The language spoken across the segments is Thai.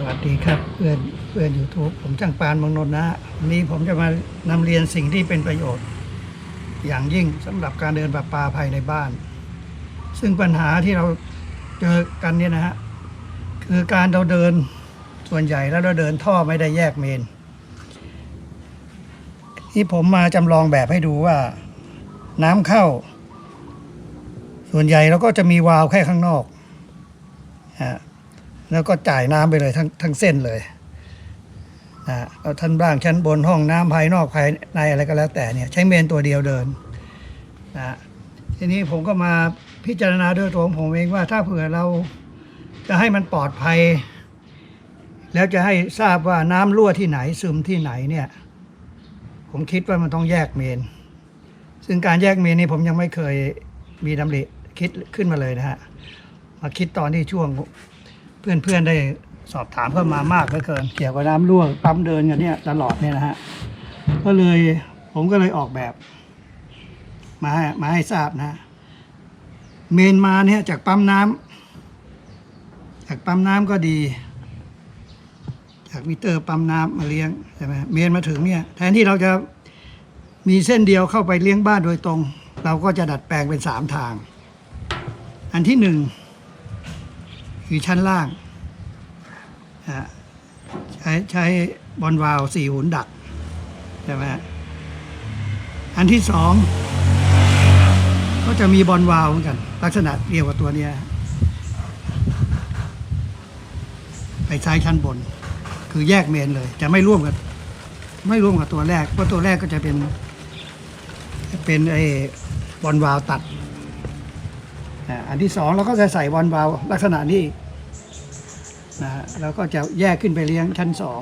สวัสดีครับเพื่อนเพื่อนยูทูบผมจังปานมืองนนท์นะวันนี้ผมจะมานำเรียนสิ่งที่เป็นประโยชน์ อย่างยิ่งสำหรับการเดินป่าปลาภายในบ้าน ซึ่งปัญหาที่เราเจอกันเนี่ยนะฮะคือการเราเดินส่วนใหญ่แล้วเราเดินท่อไม่ได้แยกเมนที่ผมมาจำลองแบบให้ดูว่า น้ำเข้า ส่วนใหญ่เราก็จะมีวาล์วแค่ข้างนอกฮะ แล้วก็จ่ายน้ำไปเลยทั้งทั้งเส้นเลยนะเอาท่านบ้างชั้นบนห้องน้ำภายนอกภายในอะไรก็แล้วแต่เนี่ยใช้เมนตัวเดียวเดินนะทีนี้ผมก็มาพิจารณาด้วยตัวผมเองว่าถ้าเผื่อเราจะให้มันปลอดภัย แล้วจะให้ทราบว่าน้ำรั่วที่ไหนซึมที่ไหนเนี่ย ผมคิดว่ามันต้องแยกเมน ซึ่งการแยกเมนนี่ผมยังไม่เคยมีดำริคิดขึ้นมาเลยนะฮะมาคิดตอนที่ช่วง เพื่อนๆได้สอบถามเข้ามามากเหลือเกิน เกี่ยวกับน้ำรั่วปั๊มเดินกันเนี่ยตลอดเนี่ยนะฮะก็เลยผมก็เลยออกแบบ มาให้มาให้ทราบนะ เมนมาเนี่ยจากปั๊มน้ำจากปั๊มน้ำก็ดี จากมิเตอร์ปั๊มน้ำมาเลี้ยงใช่ไหมเมนมาถึงเนี่ย แทนที่เราจะมีเส้นเดียวเข้าไปเลี้ยงบ้านโดยตรง เราก็จะดัดแปลงเป็นสามทาง อันที่หนึ่ง คือชั้นล่างอะใช้ใช้บอลวาล์วสี่หุนดัก ใช่ไหมฮะอันที่สองก็จะมีบอลวาล์วเหมือนกัน ลักษณะเดียวกับตัวเนี้ยไปใช้ชั้นบน คือแยกเมนเลย จะไม่ร่วมกับไม่ร่วมกับตัวแรกเพราะตัวแรกก็จะเป็น เป็นไอ้บอลวาล์วตัด อันที่สองเราก็จะใส่บอลวาลักษณะนี้นะฮะแล้วก็จะแยกขึ้นไปเลี้ยงชั้นสอง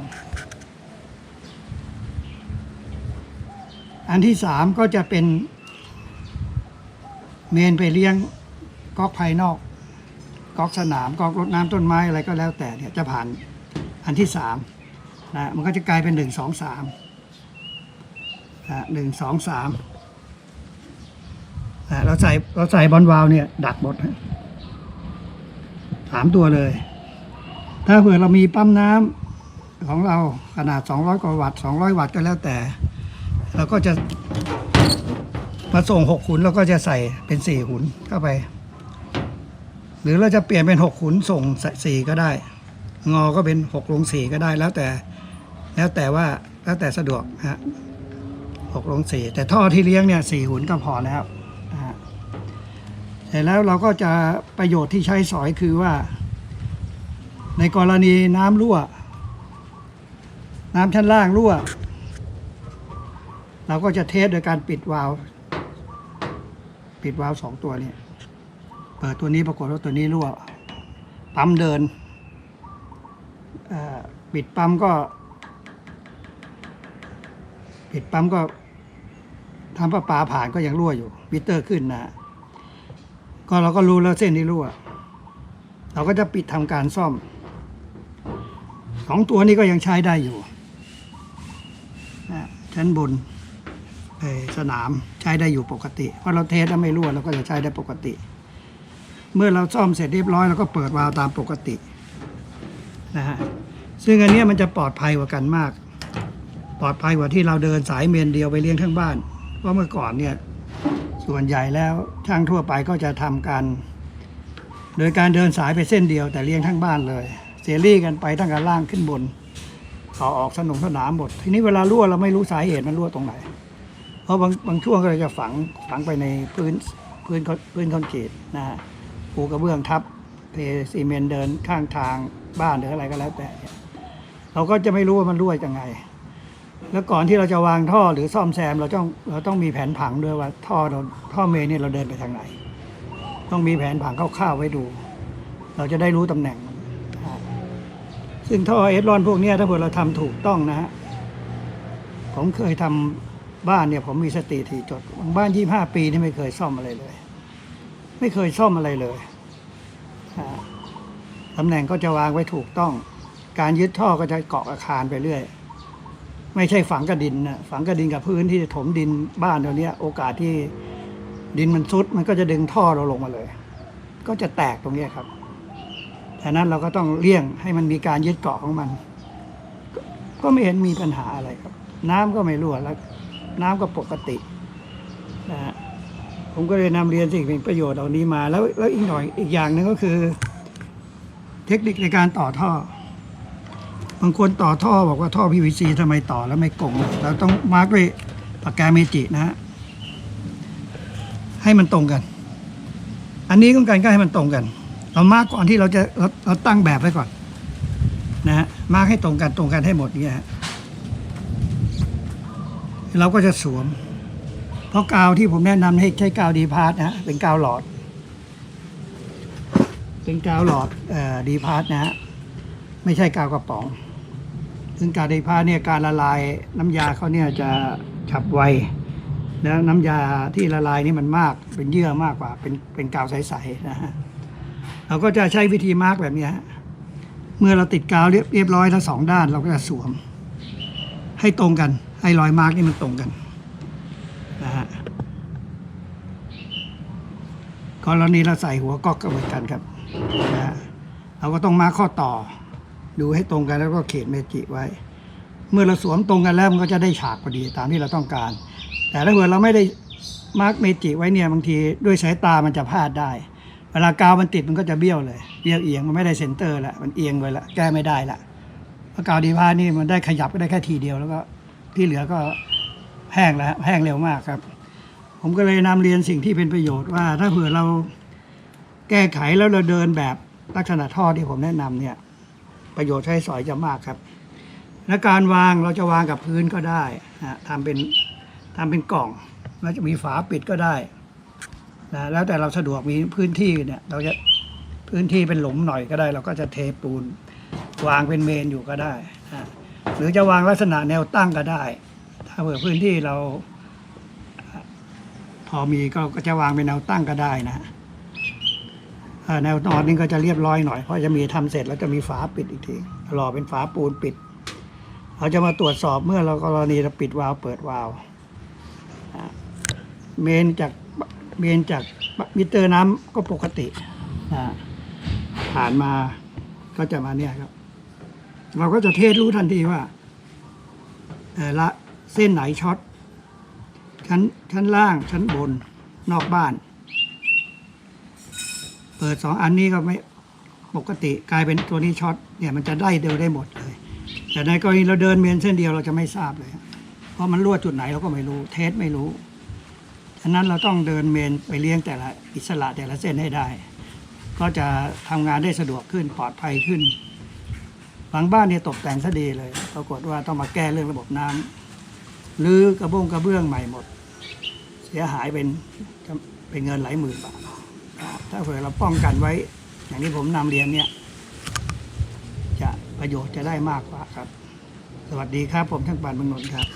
อันที่สามก็จะเป็นเมนไปเลี้ยงก๊อกภายนอกก๊อกสนามก๊อกรดน้ำต้นไม้อะไรก็แล้วแต่เนี่ยจะผ่านอันที่สามนะมันก็จะกลายเป็นหนึ่งสองสามหนึ่งสองสาม เราใส่เราใส่บอลวาล์วเนี่ย ดักหมดฮะสามตัวเลย ถ้าเผื่อเรามีปั๊มน้ำของเราขนาด 200 กว่าวัตต์200 วัตต์ก็แล้วแต่ เราก็จะมาส่ง6ขุนเราก็จะใส่เป็น4ขุนเข้าไป หรือเราจะเปลี่ยนเป็น6ขุนส่ง4ก็ได้ งอก็เป็น6ลง4ก็ได้แล้วแต่ แล้วแต่ว่าแล้วแต่สะดวกฮะ6ลง4แต่ท่อที่เลี้ยงเนี่ย4หุนก็พอแล้ว เสร็จแล้วเราก็จะประโยชน์ที่ใช้สอยคือว่า ในกรณีน้ำรั่ว น้ำชั้นล่างรั่ว เราก็จะเทสโดยการปิดวาล์วปิดวาล์วสองตัวนี้เปิดตัวนี้ปรากฏว่าตัวนี้รั่ว ปั๊มเดินปิดปั๊มก็ปิดปั๊มก็ทำประปาผ่านก็ยังรั่วอยู่มิเตอร์ขึ้นนะ ก็เราก็รู้แล้วเส้นที่รั่ว เราก็จะปิดทำการซ่อมสองตัวนี้ก็ยังใช้ได้อยู่นะชั้นบนสนามใช้ได้อยู่ปกติเพราะเราเทสแล้วไม่รั่วเราก็จะใช้ได้ปกติ เมื่อเราซ่อมเสร็จเรียบร้อยเราก็เปิดวาล์วตามปกตินะฮะซึ่งอันนี้มันจะปลอดภัยกว่ากันมาก ปลอดภัยกว่าที่เราเดินสายเมนเดียวไปเลี้ยงทั้งบ้านเพราะเมื่อก่อนเนี่ย ส่วนใหญ่แล้วช่างทั่วไปก็จะทำการโดยการเดินสายไปเส้นเดียวแต่เลี้ยงทั้งบ้านเลยเสียรี่กันไปตั้งแต่ล่างขึ้นบนต่อออกสนุกสนามหมด ทีนี้เวลารั่วเราไม่รู้สาเหตุมันรั่วตรงไหน เพราะบางบางช่วงก็เลยจะฝังฝังไปในพื้นพื้นคอนพื้นคอนกรีตนะฮะปูกระเบื้องทับเทซีเมนต์เดินข้างทางบ้านหรืออะไรก็แล้วแต่เนี่ยเราก็จะไม่รู้ว่ามันรั่วยังไง แล้วก่อนที่เราจะวางท่อหรือซ่อมแซมเราต้องเราต้องมีแผนผังด้วยว่าท่อเราท่อเมนเนี่ยเราเดินไปทางไหน ต้องมีแผนผังคร่าวๆไว้ดู เราจะได้รู้ตำแหน่ง ซึ่งท่อเอสรอนพวกนี้ถ้าเกิดเราทำถูกต้องนะฮะผมเคยทำบ้านเนี่ย ผมมีสติถี่จดบ้านยี่ห้าปีนี่ไม่เคยซ่อมอะไรเลย ไม่เคยซ่อมอะไรเลยตำแหน่งก็จะวางไว้ถูกต้อง การยึดท่อก็จะเกาะอาคารไปเรื่อย ไม่ใช่ฝังกระดินนะฝังกระดินกับพื้นที่ถมดินบ้านเราเนี้ยโอกาสที่ดินมันซุด มันก็จะดึงท่อเราลงมาเลย ก็จะแตกตรงนี้ครับแตฉะนั้นเราก็ต้องเลี่ยงให้มันมีการยึดเกาะของมัน ก็ไม่เห็นมีปัญหาอะไรครับ น้ำก็ไม่รั่วแล้ว น้ำก็ปกตินะฮะผมก็เลยนำเรียนสิ่งเป็นประโยชน์เหล่านี้มาแล้วแล้วอีกหน่อยอีกอย่างหนึ่งก็คือ เทคนิคในการต่อท่อ บางคนต่อท่อบอกว่าท่อ PVC ทำไมต่อแล้วไม่กลมเราต้องมาร์กด้วยปากกาเมจินะฮะให้มันตรงกัน อันนี้ก็การก็ให้มันตรงกัน เรามาร์กก่อนที่เราจะเราเราตั้งแบบไว้ก่อน นะฮะมาร์กให้ตรงกันตรงกันให้หมดเนี่ยฮะเราก็จะสวม เพราะกาวที่ผมแนะนำให้ใช้กาวดีพาร์ตนะฮะเป็นกาวหลอด เป็นกาวหลอดเอ่อดีพาร์ตนะฮะไม่ใช่กาวกระป๋อง ซึ่งกาวดีพาเนี่ยการละลายน้ำยาเขาเนี่ยจะฉับไว แล้วน้ำยาที่ละลายนี่มันมากเป็นเยื่อมากกว่า เป็นเป็นกาวใสๆนะฮะเราก็จะใช้วิธีมาร์กแบบนี้ฮะเมื่อเราติดกาวเรียบเรียบร้อยทั้งสองด้านเราก็จะสวม ให้ตรงกัน ให้รอยมาร์กนี่มันตรงกันนะฮะกรณีเราใส่หัวก๊อกก็เหมือนกันครับนะฮะเราก็ต้องมาร์คข้อต่อ ดูให้ตรงกันแล้วก็เขียนเมจิไว้ เมื่อเราสวมตรงกันแล้วมันก็จะได้ฉากพอดีตามที่เราต้องการ แต่ถ้าเกิดเราไม่ได้มาร์กเมจิไว้เนี่ยบางทีด้วยสายตามันจะพลาดได้ เวลากาวมันติดมันก็จะเบี้ยวเลยเบี้ยวเอียงมันไม่ได้เซนเตอร์ละมันเอียงไปละแก้ไม่ได้ละเพราะกาวดีพานี่มันได้ขยับก็ได้แค่ทีเดียวแล้วก็ที่เหลือก็แห้งแล้วแห้งเร็วมากครับ ผมก็เลยนำเรียนสิ่งที่เป็นประโยชน์ว่า ถ้าเผื่อเราแก้ไขแล้วเราเดินแบบลักษณะท่อที่ผมแนะนำเนี่ย ประโยชน์ใช้สอยจะมากครับ และการวางเราจะวางกับพื้นก็ได้นะทำเป็นทำเป็นกล่องแล้วจะมีฝาปิดก็ได้นะแล้วแต่เราสะดวกมีพื้นที่เนี่ยเราจะพื้นที่เป็นหลุมหน่อยก็ได้ เราก็จะเทปูน วางเป็นเมนอยู่ก็ได้นะหรือจะวางลักษณะแนวตั้งก็ได้ ถ้าเผื่อพื้นที่เราพอมีก็จะวางเป็นแนวตั้งก็ได้นะ แนวนอนนี่ก็จะเรียบร้อยหน่อยเพราะจะมีทำเสร็จแล้วจะมีฝาปิดอีกทีรอเป็นฝาปูนปิดเราจะมาตรวจสอบเมื่อเรากรณีเราปิดวาล์วเปิดวาล์วเมนจากเมนจากมิเตอร์น้ำก็ปกติผ่านมาก็จะมาเนี่ยครับ เราก็จะเทสรู้ทันทีว่าเออละเส้นไหนช็อตชั้นชั้นล่างชั้นบนนอกบ้าน เปิดสองอันนี้ก็ไม่ปกติกลายเป็นตัวนี้ช็อตเนี่ยมันจะได้เดียวได้หมดเลย แต่ในกรณีเราเดินเมนเส้นเดียวเราจะไม่ทราบเลย เพราะมันรั่วจุดไหนเราก็ไม่รู้ เทสไม่รู้ฉะนั้นเราต้องเดินเมนไปเลี้ยงแต่ละอิสระแต่ละเส้นให้ได้ ก็จะทำงานได้สะดวกขึ้นปลอดภัยขึ้นหลังบ้านเนี่ยตกแต่งซะดีเลยปรากฏว่าต้องมาแก้เรื่องระบบน้ำรื้อกระบงกระเบื้องใหม่หมด เสียหายเป็นเป็นเงินหลายหมื่นบาท ถ้าเผื่อเราป้องกันไว้ อย่างที่ผมนำเรียนเนี่ย จะประโยชน์จะได้มากกว่าครับ สวัสดีครับผมทั้งปานบางนนท์ครับ